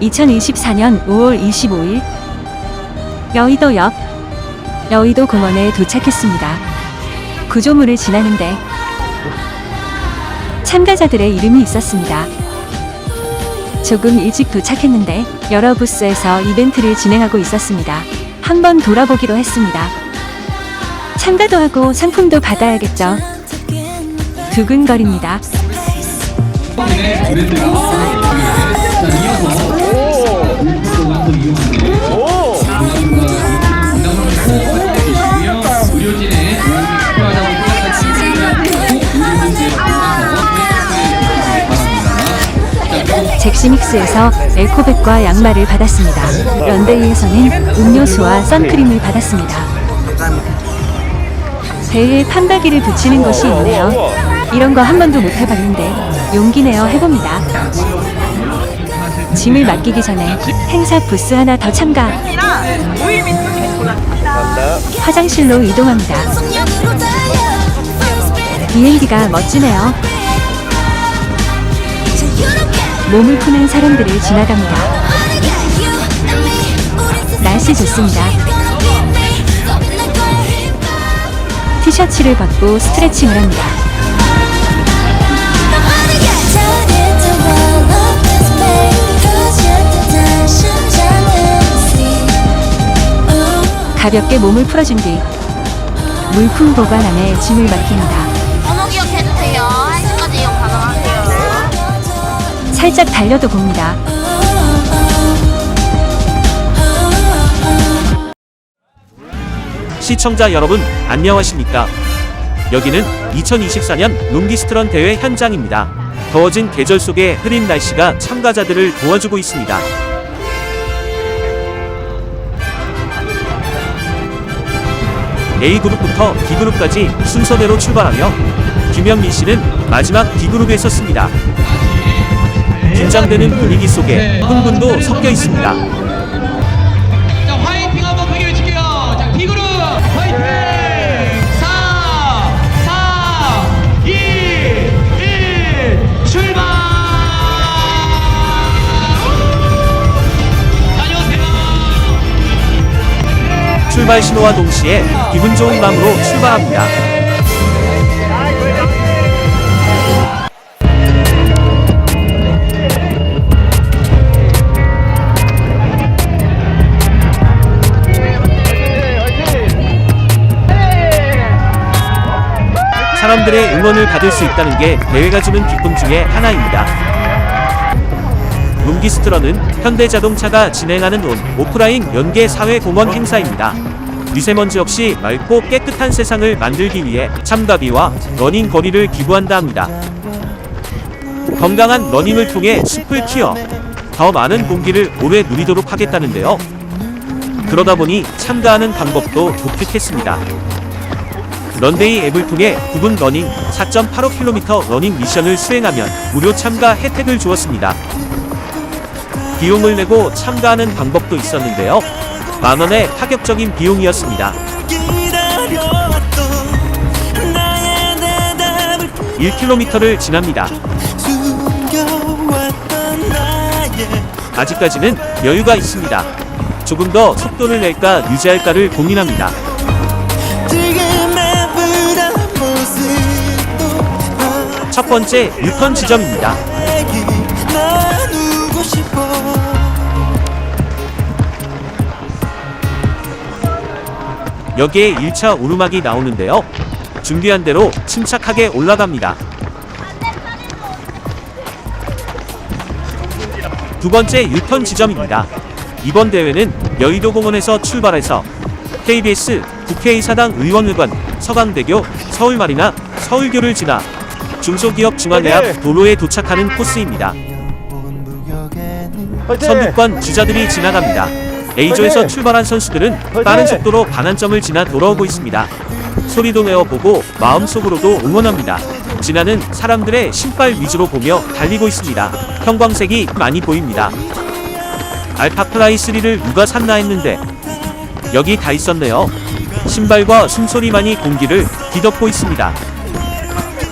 2024년 5월 25일 여의도역 여의도 공원에 도착했습니다. 구조물을 지나는데 참가자들의 이름이 있었습니다. 조금 일찍 도착했는데 여러 부스에서 이벤트를 진행하고 있었습니다. 한번 돌아보기로 했습니다. 참가도 하고 상품도 받아야겠죠. 두근거립니다. 잭시믹스에서 에코백과 양말을 받았습니다. 런데이에서는 음료수와 선크림을 받았습니다. 배에 판박이를 붙이는 것이 있네요. 이런 거 한 번도 못 해봤는데 용기 내어 해봅니다. 짐을 맡기기 전에 행사 부스 하나 더 참가. 화장실로 이동합니다. 비행기가 멋지네요. 몸을 푸는 사람들을 지나갑니다. 날씨 좋습니다. 티셔츠를 벗고 스트레칭을 합니다. 가볍게 몸을 풀어준 뒤 물품 보관함에 짐을 맡깁니다. 살짝 달려도 봅니다. 시청자 여러분, 안녕하십니까? 여기는 2024년 롱기스트런 대회 현장입니다. 더워진 계절 속에 흐린 날씨가 참가자들을 도와주고 있습니다. A그룹부터 B그룹까지 순서대로 출발하며 김현민 씨는 마지막 D그룹에 섰습니다. 긴장되는 분위기 속에 흥분도 섞여 있습니다. 자 화이팅 한번 크게 외칠게요. 자 B그룹 화이팅! 4 4 2 1 출발! 다녀오세요. 출발 신호와 동시에 기분 좋은 마음으로 출발합니다. 사람들의 응원을 받을 수 있다는 게 대회가 주는 기쁨 중에 하나입니다. 롱기스트런은 현대자동차가 진행하는 온 오프라인 연계 사회 공헌 행사입니다. 미세먼지 없이 맑고 깨끗한 세상을 만들기 위해 참가비와 러닝 거리를 기부한다 합니다. 건강한 러닝을 통해 숲을 키워 더 많은 공기를 오래 누리도록 하겠다는데요. 그러다 보니 참가하는 방법도 독특했습니다. 런데이 앱을 통해 9분 러닝 4.85km 러닝 미션을 수행하면 무료 참가 혜택을 주었습니다. 비용을 내고 참가하는 방법도 있었는데요. 만 원의 파격적인 비용이었습니다. 1km를 지납니다. 아직까지는 여유가 있습니다. 조금 더 속도를 낼까 유지할까를 고민합니다. 첫 번째 6턴 지점입니다. 여기에 1차 오르막이 나오는데요. 준비한 대로 침착하게 올라갑니다. 두 번째 유턴 지점입니다. 이번 대회는 여의도 공원에서 출발해서 KBS 국회의사당 의원회관, 서강대교, 서울마리나, 서울교를 지나 중소기업 중앙대 앞 도로에 도착하는 코스입니다. 선두권 주자들이 지나갑니다. A조에서 출발한 선수들은 빠른 속도로 반환점을 지나 돌아오고 있습니다. 소리도 내어 보고 마음속으로도 응원합니다. 지나는 사람들의 신발 위주로 보며 달리고 있습니다. 형광색이 많이 보입니다. 알파 플라이 3를 누가 샀나 했는데 여기 다 있었네요. 신발과 숨소리만이 공기를 뒤덮고 있습니다.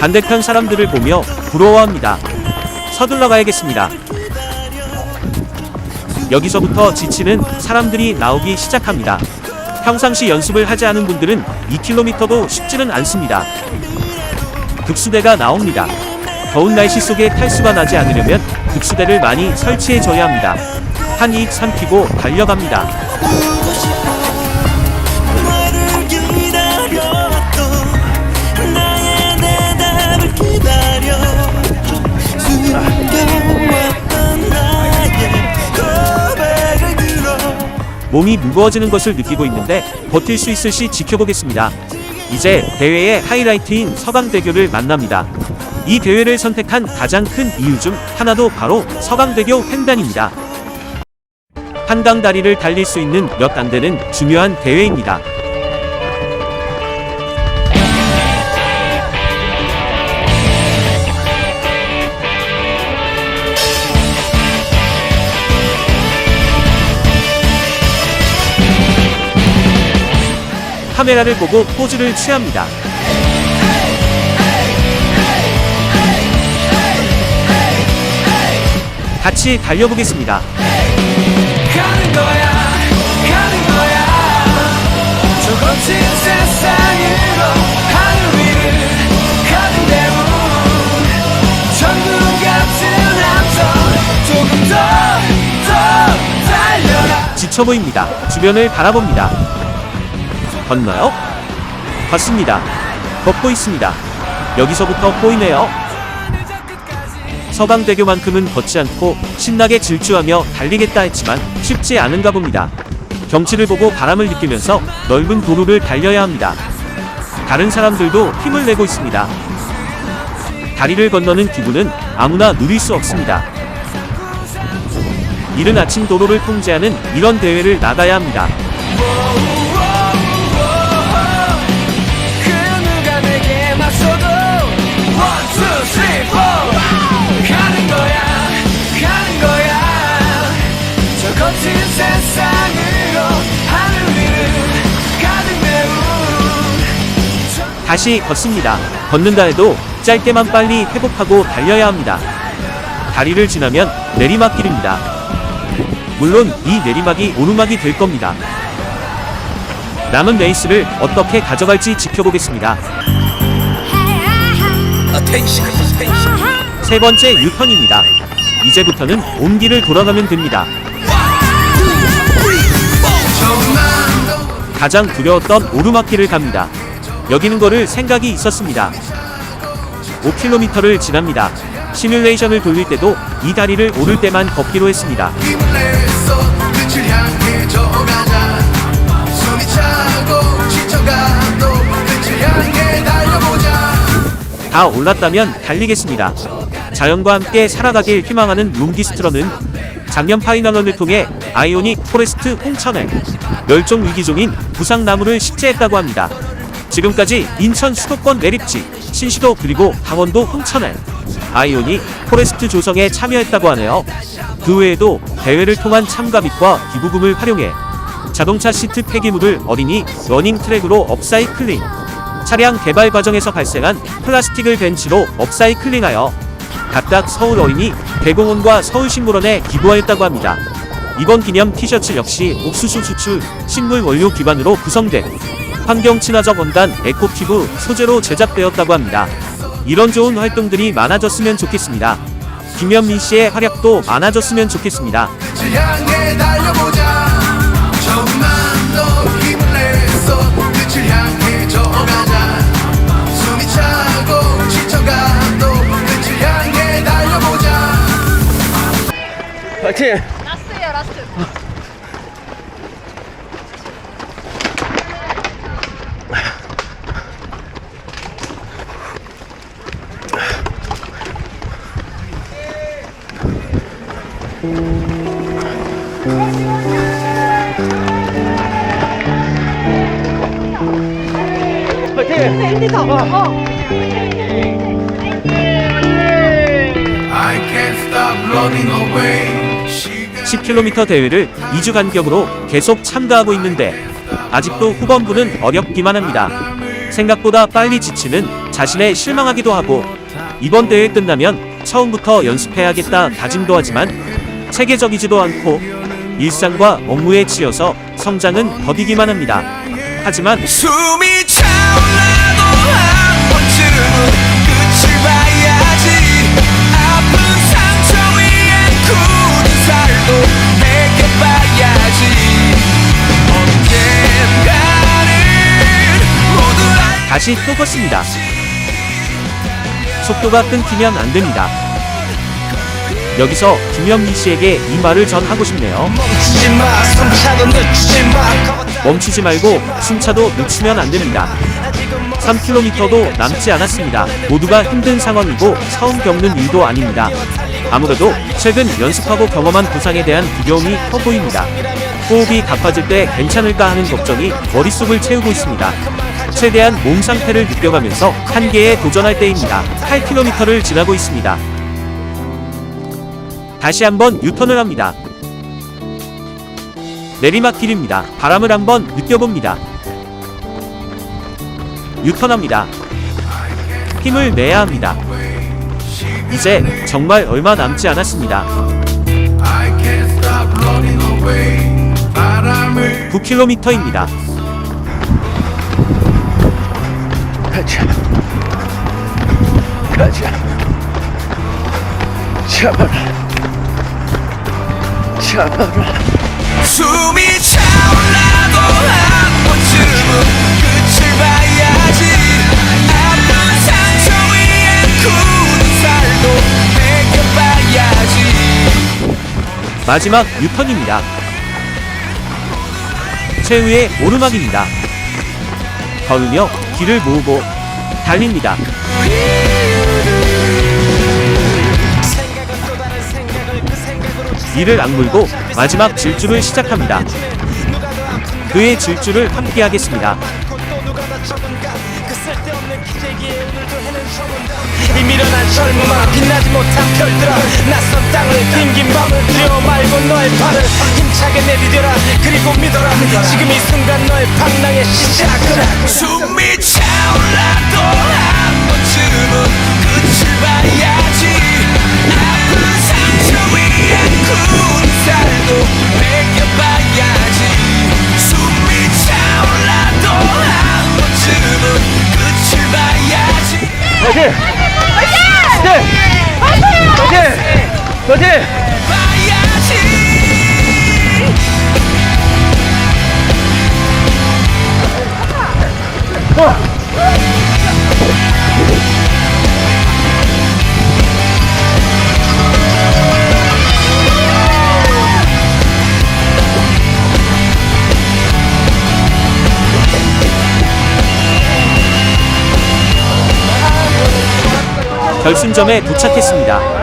반대편 사람들을 보며 부러워합니다. 서둘러 가야겠습니다. 여기서부터 지치는 사람들이 나오기 시작합니다. 평상시 연습을 하지 않은 분들은 2km도 쉽지는 않습니다. 급수대가 나옵니다. 더운 날씨 속에 탈수가 나지 않으려면 급수대를 많이 설치해 줘야 합니다. 한입 삼키고 달려갑니다. 몸이 무거워지는 것을 느끼고 있는데 버틸 수 있을지 지켜보겠습니다. 이제 대회의 하이라이트인 서강대교를 만납니다. 이 대회를 선택한 가장 큰 이유 중 하나도 바로 서강대교 횡단입니다. 한강 다리를 달릴 수 있는 몇안 되는 중요한 대회입니다. 카메라를 보고 포즈를 취합니다. 같이 달려보겠습니다. 가는 거야 가는 거야 저 거친 세상으로 하늘 위를 가는 대문 천국 같은 함성 조금 더 더 달려라 지쳐 보입니다. 주변을 바라봅니다. 걷나요? 걷습니다. 걷고 있습니다. 여기서부터 보이네요. 서강대교만큼은 걷지 않고 신나게 질주하며 달리겠다 했지만 쉽지 않은가 봅니다. 경치를 보고 바람을 느끼면서 넓은 도로를 달려야 합니다. 다른 사람들도 힘을 내고 있습니다. 다리를 건너는 기분은 아무나 누릴 수 없습니다. 이른 아침 도로를 통제하는 이런 대회를 나가야 합니다. 다시 걷습니다. 걷는다 해도 짧게만 빨리 회복하고 달려야 합니다. 다리를 지나면 내리막길입니다. 물론 이 내리막이 오르막이 될 겁니다. 남은 레이스를 어떻게 가져갈지 지켜보겠습니다. 세 번째 유턴입니다. 이제부터는 온 길을 돌아가면 됩니다. 가장 두려웠던 오르막길을 갑니다. 여기는 거를 생각이 있었습니다. 5km를 지납니다. 시뮬레이션을 돌릴 때도 이 다리를 오를 때만 걷기로 했습니다. 다 올랐다면 달리겠습니다. 자연과 함께 살아가길 희망하는 룸기스트러는 작년 파이널런을 통해 아이오닉 포레스트 홍천에 멸종 위기종인 부상나무를 식재했다고 합니다. 지금까지 인천 수도권 내립지, 신시도 그리고 강원도 홍천에 아이오닉 포레스트 조성에 참여했다고 하네요. 그 외에도 대회를 통한 참가빚과 기부금을 활용해 자동차 시트 폐기물을 어린이 러닝 트랙으로 업사이클링 차량 개발 과정에서 발생한 플라스틱을 벤치로 업사이클링하여 각각 서울 어린이 대공원과 서울식물원에 기부하였다고 합니다. 이번 기념 티셔츠 역시 옥수수 수출 식물 원료 기반으로 구성된 환경 친화적 원단 에코피부 소재로 제작되었다고 합니다. 이런 좋은 활동들이 많아졌으면 좋겠습니다. 김현민 씨의 활약도 많아졌으면 좋겠습니다. 향해 달려보자 조금만 더 힘을 내서 끝을 향해 저어가자 숨이 차고 지쳐가도 끝을 향해 달려보자 라스트예요 라스트 I can't stop running away 시간 10km 대회를 2주 간격으로 계속 참가하고 있는데 아직도 후반부는 어렵기만 합니다. 생각보다 빨리 지치는 자신에 실망하기도 하고 이번 대회 끝나면 처음부터 연습해야겠다 다짐도 하지만 체계적이지도 않고 일상과 업무에 치여서 성장은 더디기만 합니다. 하지만 숨이 차올라도 한 번쯤은 끝을 봐야지 아픈 상처 위에 굳은 살도 벗겨봐야지 언젠가는 모두 알 다시 또 걷습니다. 속도가 끊기면 안 됩니다. 여기서 김현미 씨에게 이 말을 전하고 싶네요. 멈추지 말고 숨차도 놓치면 안 됩니다. 3km도 남지 않았습니다. 모두가 힘든 상황이고 처음 겪는 일도 아닙니다. 아무래도 최근 연습하고 경험한 부상에 대한 두려움이 커 보입니다. 호흡이 가빠질 때 괜찮을까 하는 걱정이 머릿속을 채우고 있습니다. 최대한 몸 상태를 느껴가면서 한계에 도전할 때입니다. 8km를 지나고 있습니다. 다시 한번 유턴을 합니다. 내리막길입니다. 바람을 한번 느껴봅니다. 유턴합니다. 힘을 내야 합니다. 이제 정말 얼마 남지 않았습니다. I can't stop running away. 바람을 9km입니다. 가자 가자 잡아라 잡아라 숨이 차올라도 한 번쯤은 끝을 봐야지 아픈 상처 위에 굳은 살도 벗겨봐야지 마지막 유턴입니다. 최후의 오르막입니다. 걸으며 길을 모으고 달립니다. 이를 악물고 마지막 질주를 시작합니다. 그의 질주를 함께 하겠습니다. 이 미련한 젊음아 빛나지 못한 별들아. 낯선 땅을 긴긴 밤을 뛰어 말고 너의 발을 힘차게 내디뎌라. 그리고 믿어라. 지금 이 순간 너의 방랑의 시작을 숨이 차올라 봐야지 결승점에 도착했습니다.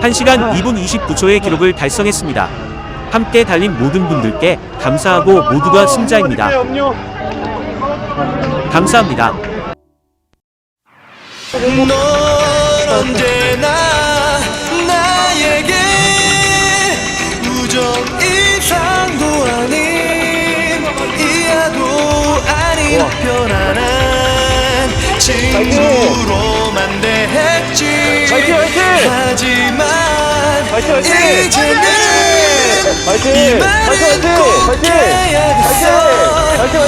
1시간 2분 29초의 기록을 달성했습니다. 함께 달린 모든 분들께 감사하고 모두가 승자입니다. 감사합니다. 넌 언제나 나에게 우정 이상도 아닌 이하도 아닌 편안한 친구로만 대했지 하지만 이제는 이말은 꼭 해야겠어. 사실은